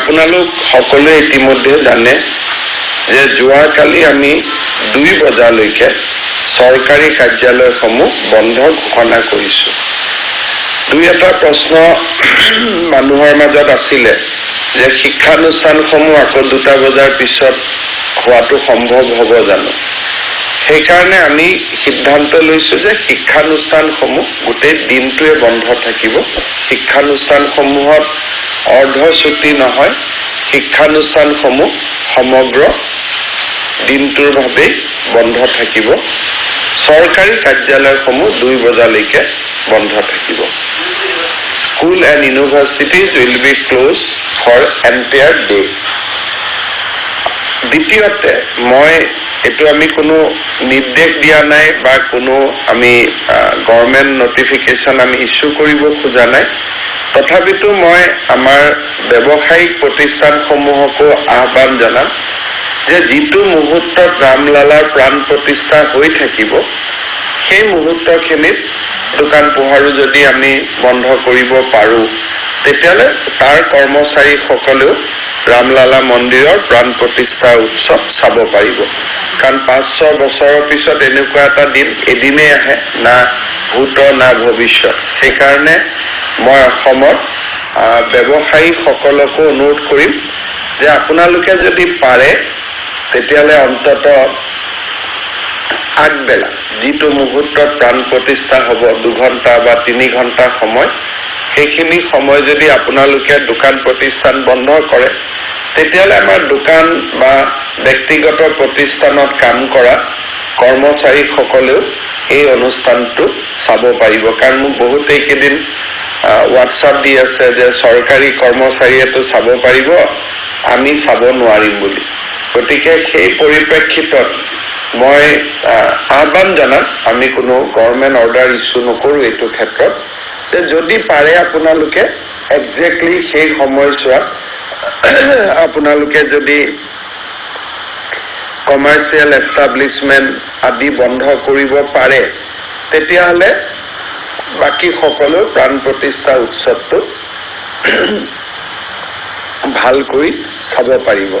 আপোনালোক সকলোৱে ইতিমধ্যে জানে যে যোৱাকালি আমি দুই বজালৈকে চৰকাৰী কাৰ্যালয়সমূহ বন্ধ ঘোষণা কৰিছোঁ। দুই এটা প্ৰশ্ন মানুহৰ মাজত আছিলে যে শিক্ষানুষ্ঠানসমূহ আকৌ দুটা বজাৰ পিছত হোৱাটো সম্ভৱ হ'ব জানো? সেইকাৰণে আমি সিদ্ধান্ত লৈছোঁ যে শিক্ষানুষ্ঠানসমূহ গোটেই দিনটোৱে বন্ধ থাকিব। শিক্ষানুষ্ঠানসমূহত অৰ্ধছুটি নহয়, শিক্ষানুষ্ঠানসমূহ সমগ্ৰ দিনটোৰ বাবেই বন্ধ থাকিব। চৰকাৰী কাৰ্যালয়সমূহ দুই বজালৈকে বন্ধ থাকিব। School and universities will be closed for entire day দ্বিতীয়তে, মই এইটো আমি কোনো নিৰ্দেশ দিয়া নাই বা কোনো আমি গভৰ্ণমেণ্ট নটিফিকেশ্যন আমি ইছ্যু কৰিব খোজা নাই। তথাপিতো মই আমাৰ ব্যৱসায়িক প্ৰতিষ্ঠানসমূহকো আহ্বান জনাম যে যিটো মুহূৰ্তত ৰামলালাৰ প্ৰাণ প্ৰতিষ্ঠা হৈ থাকিব সেই মুহূৰ্তখিনিত দোকান পোহাৰো যদি আমি বন্ধ কৰিব পাৰোঁ তেতিয়াহ'লে তাৰ কৰ্মচাৰীসকলেও ৰামলালা মন্দিৰৰ প্ৰাণ প্ৰতিষ্ঠা উৎসৱ চাব পাৰিব। কাৰণ পাঁচ ছয় বছৰৰ পিছত এনেকুৱা এটা দিন এদিনেই আহে না ভূত না ভৱিষ্যত। সেইকাৰণে মই অসমত ব্যৱসায়ীসকলকো অনুৰোধ কৰিম যে আপোনালোকে যদি পাৰে তেতিয়াহ'লে অন্তত আগবেলা। যিটো মুহূৰ্তত প্ৰাণ প্ৰতিষ্ঠা হ'ব দুঘণ্টা বা তিনি ঘণ্টা সময় সেইখিনি সময় যদি আপোনালোকে দোকান প্ৰতিষ্ঠান বন্ধ কৰে তেতিয়াহ'লে আমাৰ দোকান বা ব্যক্তিগত প্ৰতিষ্ঠানত কাম কৰা কৰ্মচাৰীসকলেও এই অনুষ্ঠানটো চাব পাৰিব। কাৰণ মোক বহুত এইকেইদিন হোৱাটছআপ দি আছে যে চৰকাৰী কৰ্মচাৰীয়েতো চাব পাৰিব আমি চাব নোৱাৰিম বুলি। গতিকে সেই পৰিপ্ৰেক্ষিতত মই আহ, আহ্বান জনাম আমি কোনো গভৰ্ণমেণ্ট অৰ্ডাৰ ইছ্যু নকৰোঁ এইটো ক্ষেত্ৰত। যে যদি পাৰে আপোনালোকে একজেক্টলি সেই সময়ছোৱাত আপোনালোকে যদি কমাৰ্চিয়েল এষ্টাব্লিছমেণ্ট আদি বন্ধ কৰিব পাৰে তেতিয়াহ'লে বাকী সকলো প্ৰাণ প্ৰতিষ্ঠা উৎসৱটো ভালকৈ চাব পাৰিব।